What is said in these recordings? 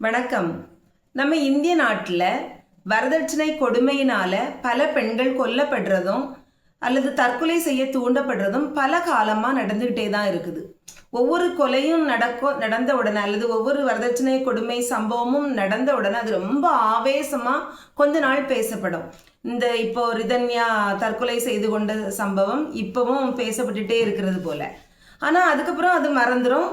வணக்கம். நம்ம இந்திய நாட்டில் வரதட்சணை கொடுமையினால பல பெண்கள் கொல்லப்படுறதும் அல்லது தற்கொலை செய்ய தூண்டப்படுறதும் பல காலமாக நடந்துக்கிட்டே தான் இருக்குது. ஒவ்வொரு கொலையும் நடக்கும் நடந்த உடனே அல்லது ஒவ்வொரு வரதட்சணை கொடுமை சம்பவமும் நடந்த உடனே அது ரொம்ப ஆவேசமாக கொஞ்ச நாள் பேசப்படும். இந்த இப்போ ரிதன்யா தற்கொலை செய்து கொண்ட சம்பவம் இப்போவும் பேசப்பட்டுட்டே இருக்கிறது போல. ஆனால் அதுக்கப்புறம் அது மறந்துடும்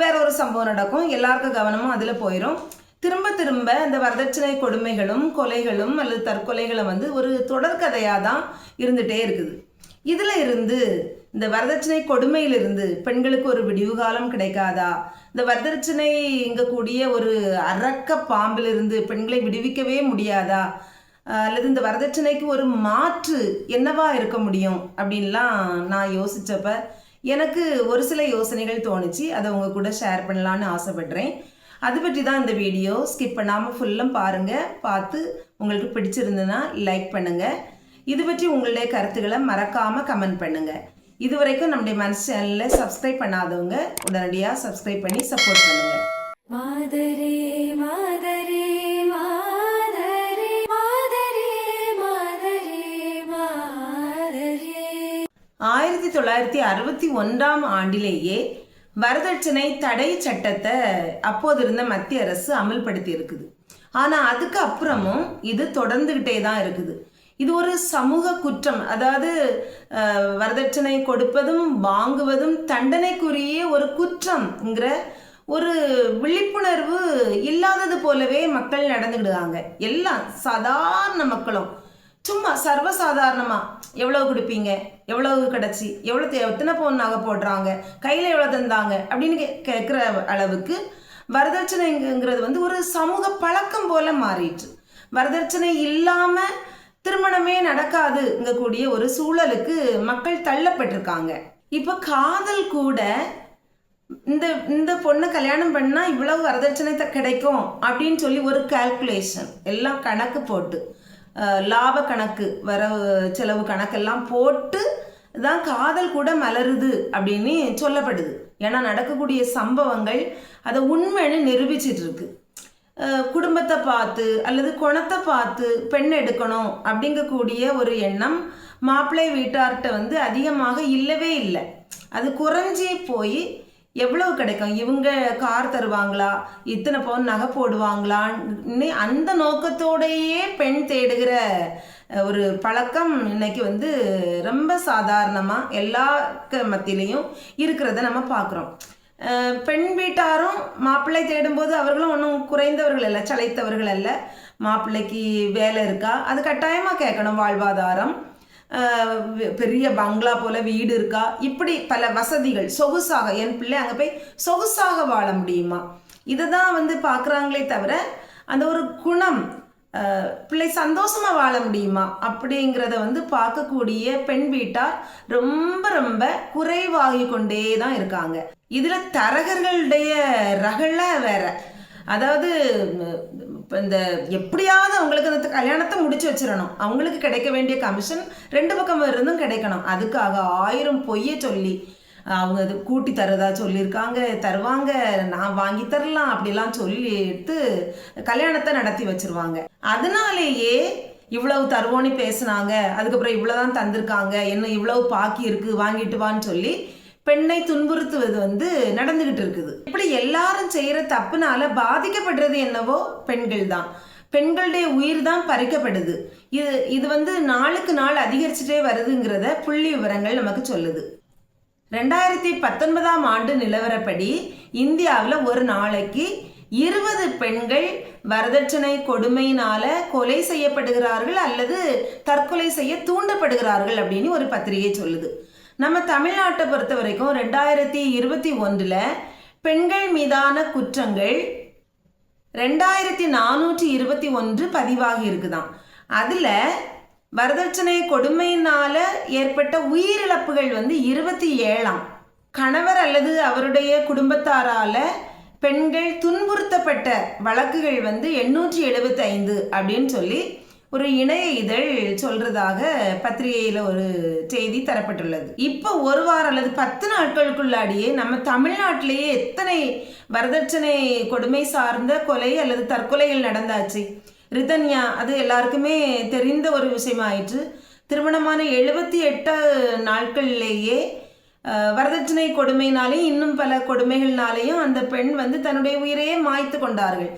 வேற ஒரு சம்பவம் நடக்கும். எல்லாருக்கும் கவனமும் அதில் போயிடும் திரும்ப திரும்ப இந்த வரதட்சணை கொடுமைகளும் கொலைகளும் அல்லது தற்கொலைகளும் வந்து ஒரு தொடர்கதையாக தான் இருந்துகிட்டே இருக்குது. இதில் இருந்து இந்த வரதட்சணை கொடுமையிலிருந்து பெண்களுக்கு ஒரு விடிவு காலம் கிடைக்காதா? இந்த வரதட்சணை இங்கக்கூடிய ஒரு அரக்க பாம்பிலிருந்து பெண்களை விடுவிக்கவே முடியாதா? அல்லது இந்த வரதட்சணைக்கு ஒரு மாற்று என்னவா இருக்க முடியும்? அப்படின்லாம் நான் யோசித்தப்போ எனக்கு ஒரு சில யோசனைகள் தோணுச்சு. அதை உங்கள் கூட ஷேர் பண்ணலான்னு ஆசைப்படுறேன். அது பற்றி தான் இந்த வீடியோ. ஸ்கிப் பண்ணாமல் ஃபுல்லும் பாருங்கள் பார்த்து உங்களுக்கு பிடிச்சிருந்ததுன்னா லைக் பண்ணுங்கள் இது பற்றி உங்களுடைய கருத்துக்களை மறக்காமல் கமெண்ட் பண்ணுங்கள் இது வரைக்கும் நம்முடைய மனசு சேனலில் சப்ஸ்கிரைப் பண்ணாதவங்க உடனடியாக சப்ஸ்கிரைப் பண்ணி சப்போர்ட் பண்ணுங்கள் மாதரே மாதரே ஆயிரத்தி தொள்ளாயிரத்தி அறுபத்தி ஒன்றாம் ஆண்டிலேயே வரதட்சணை தடை சட்டத்தை அப்போது இருந்த மத்திய அரசு அமல்படுத்தி இருக்குது ஆனால் அதுக்கு அப்புறமும் இது தொடர்ந்துக்கிட்டே தான் இருக்குது. இது ஒரு சமூக குற்றம். அதாவது வரதட்சணை கொடுப்பதும் வாங்குவதும் தண்டனைக்குரிய ஒரு குற்றம்ங்கிற ஒரு விழிப்புணர்வு இல்லாதது போலவே மக்கள் நடந்துக்கிடுவாங்க எல்லாம் சாதாரண மக்களும். சும்மா சர்வசாதாரணமாக எவ்வளவு கொடுப்பீங்க? எவ்வளவு கிடச்சி எவ்வளோ எத்தனை பவுன் நகை போடுறாங்க? கையில் எவ்வளோ தந்தாங்க? அப்படின்னு கே கேட்குற அளவுக்கு வரதட்சணைங்கிறது வந்து ஒரு சமூக பழக்கம் போல மாறிட்டு. வரதட்சணை இல்லாமல் திருமணமே நடக்காதுங்கக்கூடிய ஒரு சூழலுக்கு மக்கள் தள்ளப்பட்டிருக்காங்க. இப்போ காதல் கூட இந்த இந்த பொண்ணை கல்யாணம் பண்ணால் இவ்வளவு வரதட்சணை த- கிடைக்கும் அப்படின்னு சொல்லி ஒரு கால்குலேஷன் எல்லாம் கணக்கு போட்டு. லாப கணக்கு வரவு செலவு கணக்கெல்லாம் போட்டு தான் காதல் கூட மலருது அப்படின்னு சொல்லப்படுது. ஏன்னா நடக்கக்கூடிய சம்பவங்கள் அதை உண்மைன்னு நிரூபிச்சிட்டு இருக்கு குடும்பத்தை பார்த்து அல்லது குணத்தை பார்த்து பெண் எடுக்கணும் அப்படிங்கக்கூடிய ஒரு எண்ணம் மாப்பிள்ளை வீட்டார்கிட்ட வந்து அதிகமாக இல்லவே இல்லை. அது குறைஞ்சி போய் எவ்வளவு கிடைக்கும்? இவங்க கார் தருவாங்களா? இத்தனை பவுன் நகை போடுவாங்களான்னு அந்த நோக்கத்தோடையே பெண் தேடுகிற ஒரு பழக்கம் இன்னைக்கு வந்து ரொம்ப சாதாரணமாக எல்லா மத்தியிலையும் இருக்கிறத நம்ம பார்க்குறோம் பெண் வீட்டாரும் மாப்பிள்ளை தேடும்போது அவர்களும் ஒன்றும் குறைந்தவர்கள் அல்ல சளைத்தவர்கள் அல்ல. மாப்பிள்ளைக்கு வேலை இருக்கா? அது கட்டாயமாக கேட்கணும் வாழ்வாதாரம். பெரிய பங்களா போல வீடு இருக்கா? இப்படி பல வசதிகள். சொகுசாக என் பிள்ளை அங்கே போய் சொகுசாக வாழ முடியுமா? இதை தான் வந்து பார்க்குறாங்களே தவிர அந்த ஒரு குணம் பிள்ளை சந்தோஷமாக வாழ முடியுமா? அப்படிங்கிறத வந்து பார்க்கக்கூடிய பெண் வீட்டார் ரொம்ப ரொம்ப குறைவாகி கொண்டே தான் இருக்காங்க. இதில் தரகர்களுடைய ரகல வேற. அதாவது இப்போ இந்த எப்படியாவது அவங்களுக்கு அந்த கல்யாணத்தை முடிச்சு வச்சிடணும். அவங்களுக்கு கிடைக்க வேண்டிய கமிஷன் ரெண்டு பக்கம் இருந்தும் கிடைக்கணும். அதுக்காக ஆயிரம் பொய்யை சொல்லி அவங்க அது கூட்டி தரதா சொல்லியிருக்காங்க தருவாங்க நான் வாங்கி தரலாம் அப்படிலாம் சொல்லி எடுத்து கல்யாணத்தை நடத்தி வச்சிருவாங்க. அதனாலேயே இவ்வளவு தருவோன்னு பேசுனாங்க அதுக்கப்புறம் இவ்வளோதான் தந்திருக்காங்க என்ன இவ்வளவு பாக்கி இருக்கு வாங்கிட்டு வான்னு சொல்லி பெண்ணை துன்புறுத்துவது வந்து நடந்துகிட்டு இருக்குது. இப்படி எல்லாரும் செய்யற தப்புனால பாதிக்கப்படுறது என்னவோ பெண்கள் தான். பெண்களுடைய உயிர் தான் பறிக்கப்படுது. இது இது வந்து நாளுக்கு நாள் அதிகரிச்சுட்டே வருதுங்கிறத புள்ளி விவரங்கள் நமக்கு சொல்லுது. ரெண்டாயிரத்தி பத்தொன்பதாம் ஆண்டு நிலவரப்படி இந்தியாவில் ஒரு நாளைக்கு இருபது பெண்கள் வரதட்சணை கொடுமையினால கொலை செய்யப்படுகிறார்கள் அல்லது தற்கொலை செய்ய தூண்டப்படுகிறார்கள் அப்படின்னு ஒரு பத்திரிகை சொல்லுது. நம்ம தமிழ்நாட்டை பொறுத்த வரைக்கும் ரெண்டாயிரத்தி இருபத்தி ஒன்றில் பெண்கள் மீதான குற்றங்கள் ரெண்டாயிரத்தி நானூற்றி இருபத்தி ஒன்று பதிவாகி இருக்குதாம். அதில் வரதட்சணை கொடுமையினால் ஏற்பட்ட உயிரிழப்புகள் வந்து இருபத்தி ஏழாம். கணவர் அல்லது அவருடைய குடும்பத்தாரால் பெண்கள் துன்புறுத்தப்பட்ட வழக்குகள் வந்து எண்ணூற்றி எழுபத்தி ஐந்து அப்படின்னு சொல்லி ஒரு இணைய இதழ் சொல்றதாக பத்திரிகையில ஒரு செய்தி தரப்பட்டுள்ளது. இப்போ ஒரு வாரம் அல்லது பத்து நாட்களுக்குள்ளாடியே நம்ம தமிழ்நாட்டிலேயே எத்தனை வரதட்சணை கொடுமை சார்ந்த கொலை அல்லது தற்கொலைகள் நடந்தாச்சு? ரிதன்யா அது எல்லாருக்குமே தெரிந்த ஒரு விஷயமாயிற்று. திருமணமான எழுபத்தி எட்டு நாட்கள்லேயே வரதட்சணை கொடுமைனாலே இன்னும் பல கொடுமைகள்னாலையும் அந்த பெண் வந்து தன்னுடைய உயிரையே மாய்த்து கொண்டார்கள்.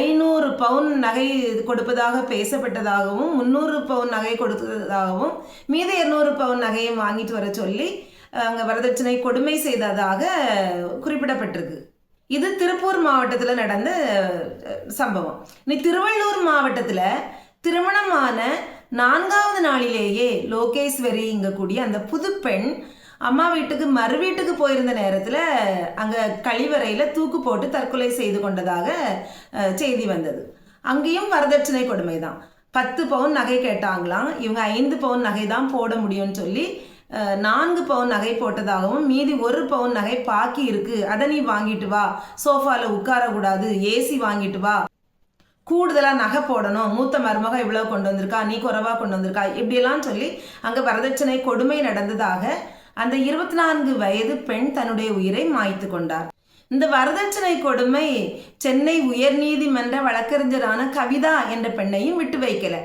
ஐநூறு பவுன் நகை கொடுப்பதாக பேசப்பட்டதாகவும் முந்நூறு பவுன் நகை கொடுத்ததாகவும் மீது இருநூறு பவுன் நகையும் வாங்கிட்டு வர சொல்லி அங்கே வரதட்சணை கொடுமை செய்ததாக குறிப்பிடப்பட்டிருக்கு. இது திருப்பூர் மாவட்டத்தில் நடந்த சம்பவம். நீ திருவள்ளூர் மாவட்டத்தில் திருமணமான நான்காவது நாளிலேயே லோகேஸ்வரிங்கக்கூடிய அந்த புதுப்பெண் அம்மா வீட்டுக்கு மறு வீட்டுக்கு போயிருந்த நேரத்தில் அங்கே கழிவறையில் தூக்கு போட்டு தற்கொலை செய்து கொண்டதாக செய்தி வந்தது. அங்கேயும் வரதட்சணை கொடுமை தான் பத்து பவுன் நகை கேட்டாங்களாம். இவங்க ஐந்து பவுன் நகை தான் போட முடியும்னு சொல்லி நான்கு பவுன் நகை போட்டதாகவும் மீதி ஒரு பவுன் நகை பாக்கி இருக்கு. அதை நீ வாங்கிட்டு வா. சோஃபாவில் உட்காரக்கூடாது. ஏசி வாங்கிட்டு வா. கூடுதலாக நகை போடணும். மூத்த மருமக இவ்வளோ கொண்டு வந்திருக்கா. நீ குறைவாக கொண்டு வந்திருக்கா. இப்படியெல்லாம் சொல்லி அங்கே வரதட்சணை கொடுமை நடந்ததாக அந்த இருபத்தி நான்கு வயது பெண் தன்னுடைய உயிரை மாய்த்து கொண்டார். இந்த வரதட்சணை கொடுமை சென்னை உயர்நீதிமன்ற வழக்கறிஞரான கவிதா என்ற பெண்ணையும் விட்டு வைக்கல.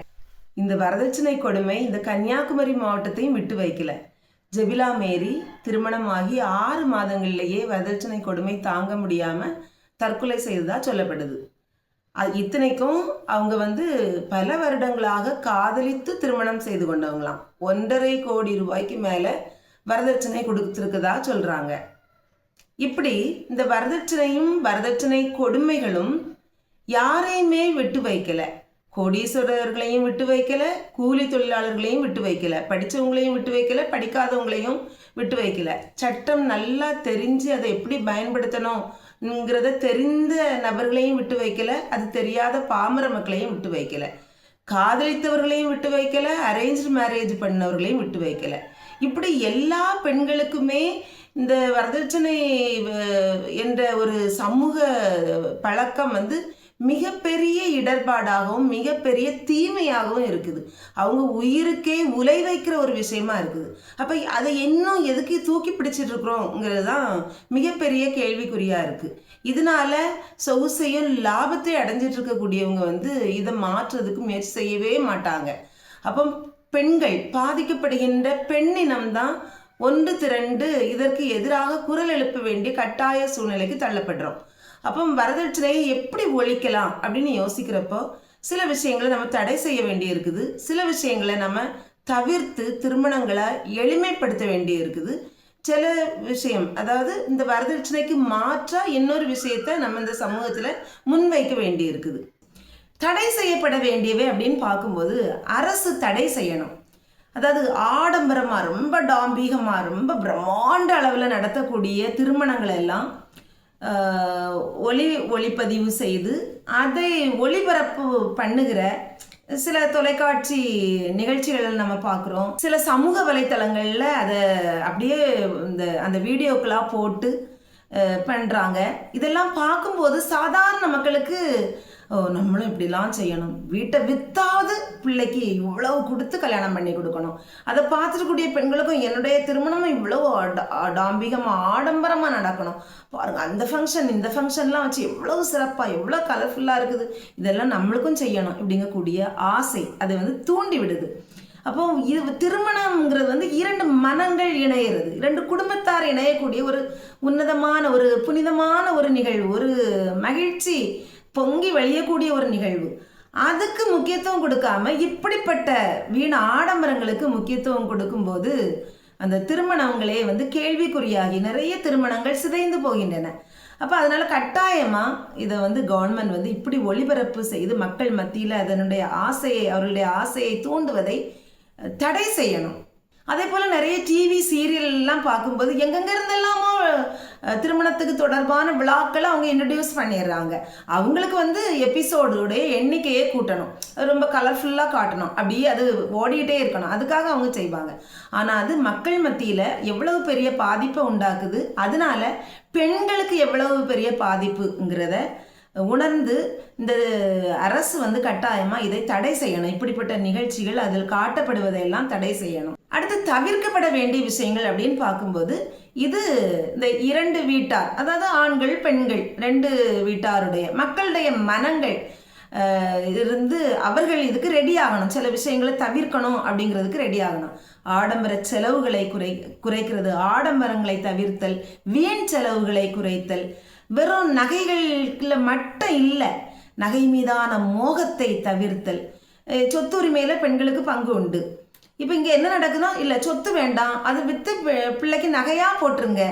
இந்த வரதட்சணை கொடுமை இந்த கன்னியாகுமரி மாவட்டத்தையும் விட்டு வைக்கல. ஜெபிலா மேரி திருமணமாகி ஆறு மாதங்கள்லேயே வரதட்சணை கொடுமை தாங்க முடியாம தற்கொலை செய்ததா சொல்லப்படுது. அது இத்தனைக்கும் அவங்க வந்து பல வருடங்களாக காதலித்து திருமணம் செய்து கொண்டவங்களாம். ஒன்றரை கோடி ரூபாய்க்கு மேலே வரதட்சணை கொடுத்துருக்கதா சொல்கிறாங்க இப்படி இந்த வரதட்சணையும் வரதட்சணை கொடுமைகளும் யாரையுமே விட்டு வைக்கலை. கோடீஸ்வரர்களையும் விட்டு வைக்கல கூலி தொழிலாளர்களையும் விட்டு வைக்கல படித்தவங்களையும் விட்டு வைக்கல படிக்காதவங்களையும் விட்டு வைக்கல. சட்டம் நல்லா தெரிஞ்சு அதை எப்படி பயன்படுத்தணுங்கிறத தெரிந்த நபர்களையும் விட்டு வைக்கல அது தெரியாத பாமர மக்களையும் விட்டு வைக்கல. காதலித்தவர்களையும் விட்டு வைக்கல அரேஞ்ச் மேரேஜ் பண்ணவர்களையும் விட்டு வைக்கல. இப்படி எல்லா பெண்களுக்குமே இந்த வரதட்சணை என்ற ஒரு சமூக பழக்கம் வந்து மிகப்பெரிய இடர்பாடாகவும் மிகப்பெரிய தீமையாகவும் இருக்குது. அவங்க உயிருக்கே உலை வைக்கிற ஒரு விஷயமா இருக்குது. அப்போ அதை இன்னும் எதுக்கு தூக்கி பிடிச்சிட்டு இருக்கிறோங்கிறது தான் மிகப்பெரிய கேள்விக்குறியாக இருக்குது இதனால சொகுசையும் லாபத்தை அடைஞ்சிட்டு இருக்கக்கூடியவங்க வந்து இதை மாற்றுறதுக்கு முயற்சி செய்யவே மாட்டாங்க. அப்போ பெண்கள் பாதிக்கப்படுகின்ற பெண்ணினம் தான் ஒன்று திரண்டு இதற்கு எதிராக குரல் எழுப்ப வேண்டிய கட்டாய சூழ்நிலைக்கு தள்ளப்படுறோம். அப்போ வரதட்சணையை எப்படி ஒழிக்கலாம் அப்படின்னு யோசிக்கிறப்போ சில விஷயங்களை நம்ம தடை செய்ய வேண்டி இருக்குது சில விஷயங்களை நம்ம தவிர்த்து திருமணங்களை எளிமைப்படுத்த வேண்டி இருக்குது சில விஷயம் அதாவது இந்த வரதட்சணைக்கு மாற்ற இன்னொரு விஷயத்த நம்ம இந்த சமூகத்தில் முன்வைக்க வேண்டி இருக்குது தடை செய்யப்பட வேண்டியவை அப்படின்னு பார்க்கும்போது அரசு தடை செய்யணும். அதாவது ஆடம்பரமாக ரொம்ப டாம்பீகமாக ரொம்ப பிரம்மாண்ட அளவில் நடத்தக்கூடிய திருமணங்களை எல்லாம் ஒளி ஒளிப்பதிவு செய்து அதை ஒளிபரப்பு பண்ணுகிற சில தொலைக்காட்சி நிகழ்ச்சிகள் நம்ம பார்க்குறோம். சில சமூக வலைத்தளங்களில் அதை அப்படியே இந்த அந்த வீடியோக்களாக போட்டு பண்ணுறாங்க இதெல்லாம் பார்க்கும்போது சாதாரண மக்களுக்கு நம்மளும் இப்படிலாம் செய்யணும். வீட்டை வித்தாவது பிள்ளைக்கு இவ்வளவு கொடுத்து கல்யாணம் பண்ணி கொடுக்கணும். அதை பார்த்துருக்கூடிய பெண்களுக்கும் என்னுடைய திருமணமும் இவ்வளவு ஆட- டாம்பிகமாக ஆடம்பரமாக நடக்கணும். பாருங்க அந்த ஃபங்க்ஷன் இந்த ஃபங்க்ஷன்லாம் வச்சு எவ்வளவு சிறப்பாக எவ்வளோ கலர்ஃபுல்லாக இருக்குது. இதெல்லாம் நம்மளுக்கும் செய்யணும் இப்படிங்கக்கூடிய ஆசை அதை வந்து தூண்டி விடுது. அப்போ இது திருமணம்ங்கிறது வந்து இரண்டு மனங்கள் இணையிறது. இரண்டு குடும்பத்தார் இணையக்கூடிய ஒரு உன்னதமான ஒரு புனிதமான ஒரு நிகழ்வு ஒரு மகிழ்ச்சி பொங்கி வழியக்கூடிய ஒரு நிகழ்வு. அதுக்கு முக்கியத்துவம் கொடுக்காம இப்படிப்பட்ட வீண் ஆடம்பரங்களுக்கு முக்கியத்துவம் கொடுக்கும்போது அந்த திருமணங்களே வந்து கேள்விக்குறியாகி நிறைய திருமணங்கள் சிதைந்து போகின்றன. அப்போ அதனால் கட்டாயமாக இதை வந்து கவர்மெண்ட் வந்து இப்படி ஒளிபரப்பு செய்து மக்கள் மத்தியில் அதனுடைய ஆசையை அவர்களுடைய ஆசையை தூண்டுவதை தடை செய்யணும். அதே போல் நிறைய டிவி சீரியல்லாம் பார்க்கும்போது எங்கெங்க இருந்தெல்லாமோ திருமணத்துக்கு தொடர்பான விழாக்களை அவங்க இன்ட்ரடியூஸ் பண்ணிடுறாங்க. அவங்களுக்கு வந்து எபிசோடுடைய எண்ணிக்கையே கூட்டணும். ரொம்ப கலர்ஃபுல்லாக காட்டணும். அப்படியே அது ஓடிக்கிட்டே இருக்கணும். அதுக்காக அவங்க செய்வாங்க. ஆனால் அது மக்கள் மத்தியில் எவ்வளவு பெரிய பாதிப்பை உண்டாக்குது? அதனால பெண்களுக்கு எவ்வளவு பெரிய பாதிப்புங்கிறத உணர்ந்து இந்த அரசு வந்து கட்டாயமா இதை தடை செய்யணும். இப்படிப்பட்ட நிகழ்ச்சிகள் அதில் காட்டப்படுவதையெல்லாம் தடை செய்யணும். அடுத்து தவிர்க்கப்பட வேண்டிய விஷயங்கள் அப்படின்னு பார்க்கும்போது இது இந்த இரண்டு வீட்டார் அதாவது ஆண்கள் பெண்கள் ரெண்டு வீட்டாருடைய மக்களுடைய மனங்கள் இருந்து அவர்கள் இதுக்கு ரெடி ஆகணும். சில விஷயங்களை தவிர்க்கணும் அப்படிங்கிறதுக்கு ரெடி ஆகணும். ஆடம்பர செலவுகளை குறை குறைக்கிறது ஆடம்பரங்களை தவிர்த்தல் வீண் செலவுகளை குறைத்தல் வெறும் நகைகளில் மட்டும் இல்லை நகை மீதான மோகத்தை தவிர்த்தல் அஹ் சொத்துரிமையில பெண்களுக்கு பங்கு உண்டு. இப்போ இங்கே என்ன நடக்குதோ இல்லை சொத்து வேண்டாம். அது விற்று பிள்ளைக்கு நகையாக போட்டுருங்க.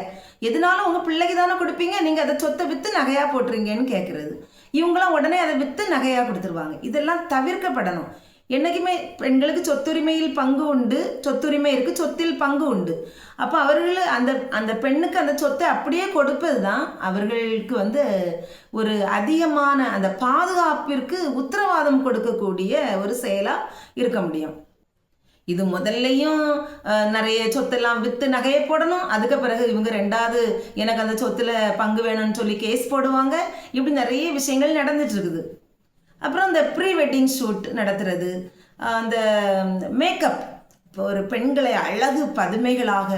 எதுனாலும் உங்கள் பிள்ளைக்கு தானே கொடுப்பீங்க நீங்கள் அதை சொத்தை விற்று நகையாக போட்டுருங்கன்னு கேட்குறது இவங்களாம் உடனே அதை விற்று நகையாக கொடுத்துருவாங்க. இதெல்லாம் தவிர்க்கப்படணும். என்னைக்குமே பெண்களுக்கு சொத்துரிமையில் பங்கு உண்டு. சொத்துரிமை இருக்கு சொத்தில் பங்கு உண்டு. அப்போ அவர்கள் அந்த அந்த பெண்ணுக்கு அந்த சொத்தை அப்படியே கொடுப்பது தான் அவர்களுக்கு வந்து ஒரு அதிகமான அந்த பாதுகாப்பிற்கு உத்தரவாதம் கொடுக்கக்கூடிய ஒரு செயலாக இருக்க முடியும். இது முதல்லையும் நிறைய சொத்தெல்லாம் விற்று நகையை போடணும். அதுக்கு பிறகு இவங்க ரெண்டாவது எனக்கு அந்த சொத்துல பங்கு வேணும்னு சொல்லி கேஸ் போடுவாங்க. இப்படி நிறைய விஷயங்கள் நடந்துட்டு இருக்குது. அப்புறம் இந்த ப்ரீ வெட்டிங் ஷூட் நடத்துறது அந்த மேக்கப் இப்போ ஒரு பெண்களை அழகு பதுமைகளாக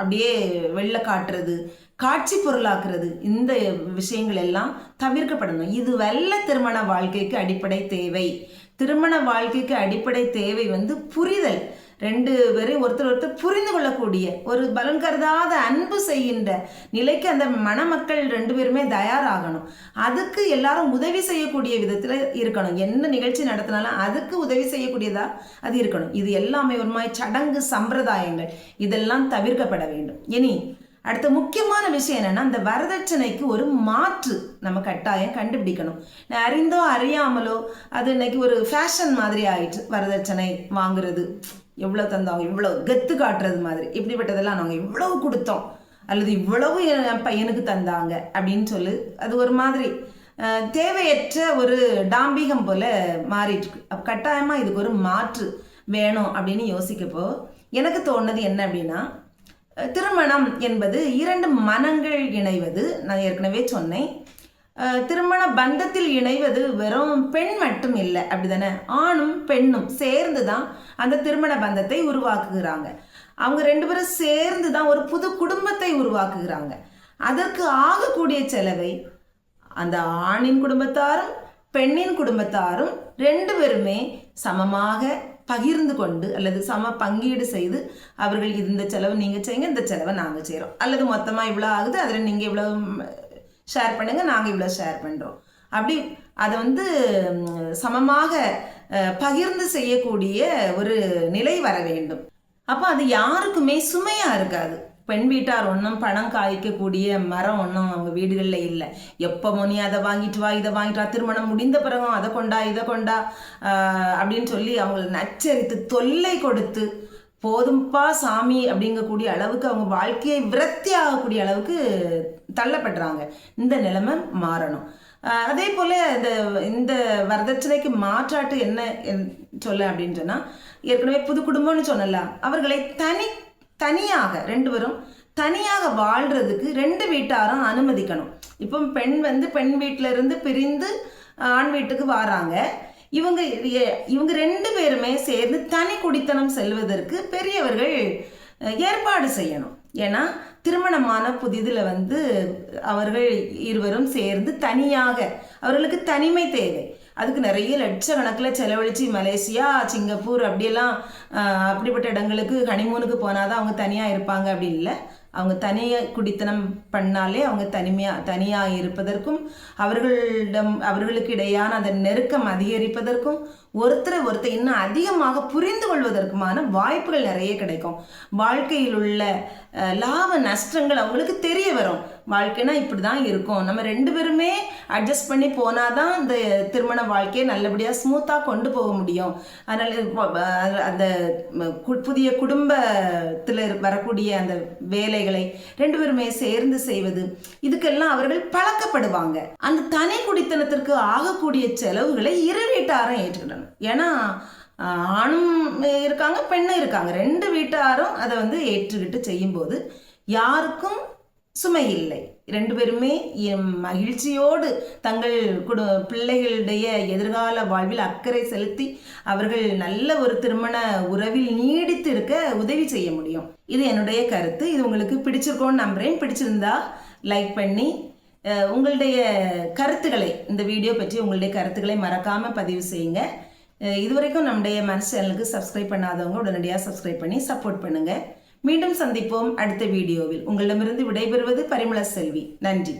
அப்படியே வெளில காட்டுறது காட்சி பொருளாக்குறது இந்த விஷயங்கள் எல்லாம் தவிர்க்கப்படணும். இது வல்ல திருமண வாழ்க்கைக்கு அடிப்படை தேவை. திருமண வாழ்க்கைக்கு அடிப்படை தேவை வந்து புரிதல். ரெண்டு பேரையும் ஒருத்தர் ஒருத்தர் புரிந்து கொள்ளக்கூடிய ஒரு பலன் கருதாத அன்பு செய்கின்ற நிலைக்கு அந்த மணமக்கள் ரெண்டு பேருமே தயாராகணும். அதுக்கு எல்லாரும் உதவி செய்யக்கூடிய விதத்தில் இருக்கணும். என்ன நிகழ்ச்சி நடத்தினாலும் அதுக்கு உதவி செய்யக்கூடியதா அது இருக்கணும். இது எல்லாமே ஒரு மாதிரி சடங்கு சம்பிரதாயங்கள். இதெல்லாம் தவிர்க்கப்பட வேண்டும். இனி அடுத்த முக்கியமான விஷயம் என்னென்னா அந்த வரதட்சணைக்கு ஒரு மாற்று நம்ம கட்டாயம் கண்டுபிடிக்கணும். நான் அறிந்தோ அறியாமலோ அது இன்னைக்கு ஒரு ஃபேஷன் மாதிரி ஆயிடுச்சு வரதட்சணை வாங்குறது எவ்வளோ தந்தோம் இவ்வளோ கெத்து காட்டுறது மாதிரி இப்படிப்பட்டதெல்லாம் நாங்கள் இவ்வளவு கொடுத்தோம் அல்லது இவ்வளவு என் பையனுக்கு தந்தாங்க அப்படின்னு சொல்லி அது ஒரு மாதிரி தேவையற்ற ஒரு டாம்பிகம் போல மாறிட்டு இருக்கு. கட்டாயமாக இதுக்கு ஒரு மாற்று வேணும் அப்படின்னு யோசிக்கப்போ எனக்கு தோணுது என்ன அப்படின்னா திருமணம் என்பது இரண்டு மனங்கள் இணைவது. நான் ஏற்கனவே சொன்னேன். திருமண பந்தத்தில் இணைவது வெறும் பெண் மட்டும் இல்லை அப்படிதானே? ஆணும் பெண்ணும் சேர்ந்து தான் அந்த திருமண பந்தத்தை உருவாக்குகிறாங்க. அவங்க ரெண்டு பேரும் சேர்ந்து தான் ஒரு புது குடும்பத்தை உருவாக்குகிறாங்க. அதற்கு ஆகக்கூடிய செலவை அந்த ஆணின் குடும்பத்தாரும் பெண்ணின் குடும்பத்தாரும் ரெண்டு பேருமே சமமாக பகிர்ந்து கொண்டு அல்லது சம பங்கீடு செய்து அவர்கள் இந்த செலவு நீங்கள் செய்யுங்க இந்த செலவை நாங்கள் செய்கிறோம் அல்லது மொத்தமாக இவ்வளோ ஆகுது அதில் நீங்கள் இவ்வளோ ஷேர் பண்ணுங்கள் நாங்கள் இவ்வளோ ஷேர் பண்ணுறோம் அப்படி அதை வந்து சமமாக பகிர்ந்து செய்யக்கூடிய ஒரு நிலை வர வேண்டும். அப்போ அது யாருக்குமே சுமையாக இருக்காது. பெண் வீட்டார் ஒன்றும் பணம் காய்க்கக்கூடிய மரம் ஒன்றும் அவங்க வீடுகளில் இல்லை. எப்போ மொனி அதை வாங்கிட்டு வா இதை வாங்கிட்டு வா திருமணம் முடிந்த பிறகும் அதை கொண்டா இதை கொண்டா அப்படின்னு சொல்லி அவங்களை நச்சரித்து தொல்லை கொடுத்து போதும்பா சாமி அப்படிங்கக்கூடிய அளவுக்கு அவங்க வாழ்க்கையை விரத்தி ஆகக்கூடிய அளவுக்கு தள்ளப்படுறாங்க. இந்த நிலைமை மாறணும். அதே போல் இந்த இந்த வரதட்சணைக்கு மாற்றாட்டு என்ன என் சொல்ல அப்படின்னு சொன்னால் ஏற்கனவே புது குடும்பம்னு சொன்னல அவர்களை தனி தனியாக ரெண்டு பேரும் தனியாக வாழ்றதுக்கு ரெண்டு வீட்டாரும் அனுமதிக்கணும். இப்போ பெண் வந்து பெண் வீட்டில இருந்து பிரிந்து ஆண் வீட்டுக்கு வராங்க. இவங்க இவங்க ரெண்டு பேருமே சேர்ந்து தனி குடித்தனம் செல்வதற்கு பெரியவர்கள் ஏற்பாடு செய்யணும். ஏன்னா திருமணமான புதிதில் வந்து அவர்கள் இருவரும் சேர்ந்து தனியாக அவர்களுக்கு தனிமை தேவை. அதுக்கு நிறைய லட்சக்கணக்கில் செலவழித்து மலேசியா சிங்கப்பூர் அப்படியெல்லாம் அப்படிப்பட்ட இடங்களுக்கு ஹனிமூனுக்கு போனால் தான் அவங்க தனியாக இருப்பாங்க அப்படி இல்லை. அவங்க தனியாக குடித்தனம் பண்ணாலே அவங்க தனிமையாக தனியாக இருப்பதற்கும் அவர்களிடம் அவர்களுக்கு இடையான அந்த நெருக்கம் அதிகரிப்பதற்கும் ஒருத்தரை ஒருத்தர் இன்னும் அதிகமாக புரிந்து கொள்வதற்குமான வாய்ப்புகள் நிறைய கிடைக்கும். வாழ்க்கையில் உள்ள லாப நஷ்டங்கள் அவங்களுக்கு தெரிய வரும். வாழ்க்கைனா இப்படி தான் இருக்கும். நம்ம ரெண்டு பேருமே அட்ஜஸ்ட் பண்ணி போனால் தான் இந்த திருமண வாழ்க்கையை நல்லபடியாக ஸ்மூத்தாக கொண்டு போக முடியும். அதனால் அந்த புதிய குடும்பத்தில் வரக்கூடிய அந்த வேலைகளை ரெண்டு பேருமே சேர்ந்து செய்வது இதுக்கெல்லாம் அவர்கள் பழக்கப்படுவாங்க. அந்த தனி குடித்தனத்திற்கு ஆகக்கூடிய செலவுகளை இரு வீட்டாரும் ஏற்றுக்கிடணும் ஏன்னா ஆணும் இருக்காங்க பெண்ணும் இருக்காங்க. ரெண்டு வீட்டாரும் அதை வந்து ஏற்றுக்கிட்டு செய்யும்போது யாருக்கும் சுமை இல்லை. ரெண்டு பேருமே எம் மகிழ்ச்சியோடு தங்கள் குடு பிள்ளைகளுடைய எதிர்கால வாழ்வில் அக்கறை செலுத்தி அவர்கள் நல்ல ஒரு திருமண உறவில் நீடித்து இருக்க உதவி செய்ய முடியும். இது என்னுடைய கருத்து. இது உங்களுக்கு பிடிச்சிருக்கோன்னு நம்புறேன். பிடிச்சிருந்தா லைக் பண்ணி உங்களுடைய கருத்துக்களை இந்த வீடியோ பற்றி உங்களுடைய கருத்துக்களை மறக்காமல் பதிவு செய்யுங்க. இதுவரைக்கும் நம்முடைய மனசு சேனலுக்கு சப்ஸ்கிரைப் பண்ணாதவங்க உடனடியாக சப்ஸ்கிரைப் பண்ணி சப்போர்ட் பண்ணுங்கள் மீண்டும் சந்திப்போம் அடுத்த வீடியோவில். உங்களிடமிருந்து விடைபெறுவது பரிமள செல்வி. நன்றி.